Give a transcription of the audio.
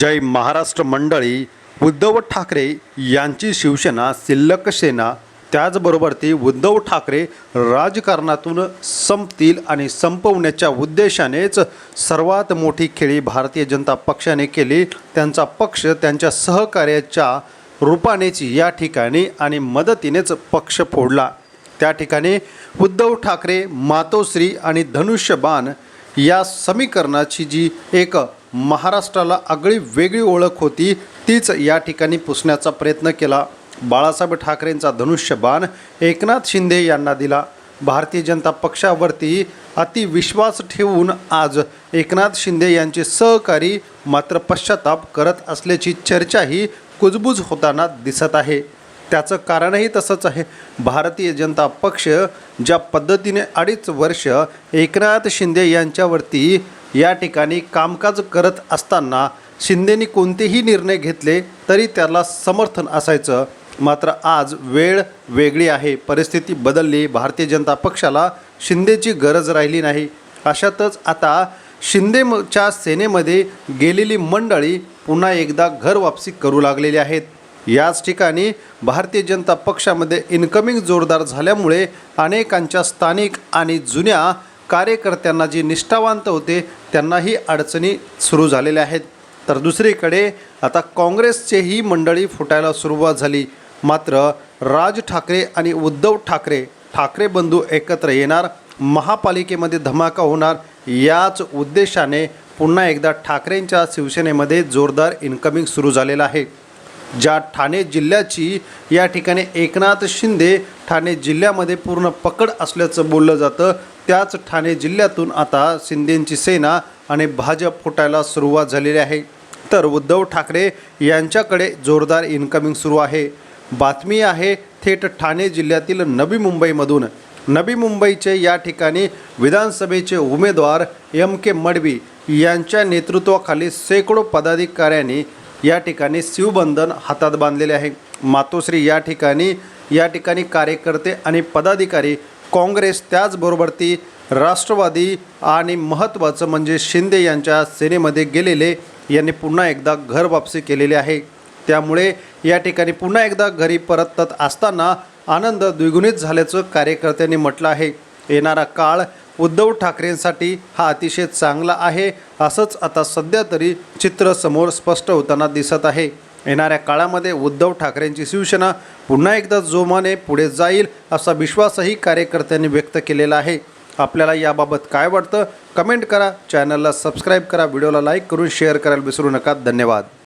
जय महाराष्ट्र मंडळी उद्धव ठाकरे यांची शिवसेना शिल्लक सेना त्याचबरोबर ती उद्धव ठाकरे राजकारणातून संपतील आणि संपवण्याच्या उद्देशानेच सर्वात मोठी खेळी भारतीय जनता पक्षाने केली. त्यांचा पक्ष त्यांच्या सहकार्याच्या रूपानेच या ठिकाणी आणि मदतीनेच पक्ष फोडला. त्या ठिकाणी उद्धव ठाकरे मातोश्री आणि धनुष्यबाण या समीकरणाची जी एक महाराष्ट्राला आगळी वेगळी ओळख होती तीच या ठिकाणी पुसण्याचा प्रयत्न केला. बाळासाहेब ठाकरेंचा धनुष्यबाण एकनाथ शिंदे यांना दिला. भारतीय जनता पक्षावरती अतिविश्वास ठेवून आज एकनाथ शिंदे यांचे सहकारी मात्र पश्चाताप करत असल्याची चर्चाही कुजबूज होताना दिसत आहे. त्याचं कारणही तसंच आहे. भारतीय जनता पक्ष ज्या पद्धतीने अडीच वर्ष एकनाथ शिंदे यांच्यावरती या ठिकाणी कामकाज करत असताना शिंदेनी कोणतेही निर्णय घेतले तरी त्याला समर्थन असायचं. मात्र आज वेळ वेगळी आहे. परिस्थिती बदलली. भारतीय जनता पक्षाला शिंदेची गरज राहिली नाही. अशातच आता शिंदेच्या सेनेमध्ये गेलेली मंडळी पुन्हा एकदा घर वापसी करू लागलेली आहेत. याच ठिकाणी भारतीय जनता पक्षामध्ये इन्कमिंग जोरदार झाल्यामुळे अनेकांच्या स्थानिक आणि जुन्या कार्यकर्त्यांना जी निष्ठावंत होते त्यांनाही अडचणी सुरू झालेल्या आहेत. तर दुसरीकडे आता काँग्रेसचेही मंडळी फुटायला सुरुवात झाली. मात्र राज ठाकरे आणि उद्धव ठाकरे ठाकरे बंधू एकत्र येणार महापालिकेमध्ये धमाका होणार याच उद्देशाने पुन्हा एकदा ठाकरेंच्या शिवसेनेमध्ये जोरदार इन्कमिंग सुरू झालेलं आहे. ज्या ठाणे जिल्ह्याची या ठिकाणी एकनाथ शिंदे ठाणे जिल्ह्यामध्ये पूर्ण पकड असल्याचं बोललं जातं. त्याच ठाणे जिल्ह्यातून आता शिंदेंची सेना आणि भाजप फुटायला सुरुवात झालेली आहे. तर उद्धव ठाकरे यांच्याकडे जोरदार इन्कमिंग सुरू आहे. बातमी आहे थेट ठाणे जिल्ह्यातील नवी मुंबईमधून. नवी मुंबईचे या ठिकाणी विधानसभेचे उमेदवार एम के मडवी यांच्या नेतृत्वाखाली शेकडो पदाधिकाऱ्यांनी या ठिकाणी शिवबंधन हातात बांधलेले आहे. मातोश्री या ठिकाणी या ठिकाणी कार्यकर्ते आणि पदाधिकारी काँग्रेस त्याचबरोबर ती राष्ट्रवादी आणि महत्त्वाचं म्हणजे शिंदे यांच्या सेनेमध्ये गेलेले यांनी पुन्हा एकदा घर वापसी केलेली आहे. त्यामुळे या ठिकाणी पुन्हा एकदा घरी परतत असताना आनंद द्विगुणित झाल्याचं कार्यकर्त्यांनी म्हटलं आहे. येणारा काळ उद्धव ठाकरेंसाठी हा अतिशय चांगला आहे असंच आता सध्या तरी चित्र समोर स्पष्ट होताना दिसत आहे. येणाऱ्या काळामध्ये उद्धव ठाकरेंची शिवसेना पुन्हा एकदा जोमाने पुढे जाईल असा विश्वासही कार्यकर्त्यांनी व्यक्त केलेला आहे. आपल्याला याबाबत काय वाटतं? कमेंट करा चॅनलला सबस्क्राईब करा व्हिडिओला लाईक करून शेअर करायला विसरू नका. धन्यवाद.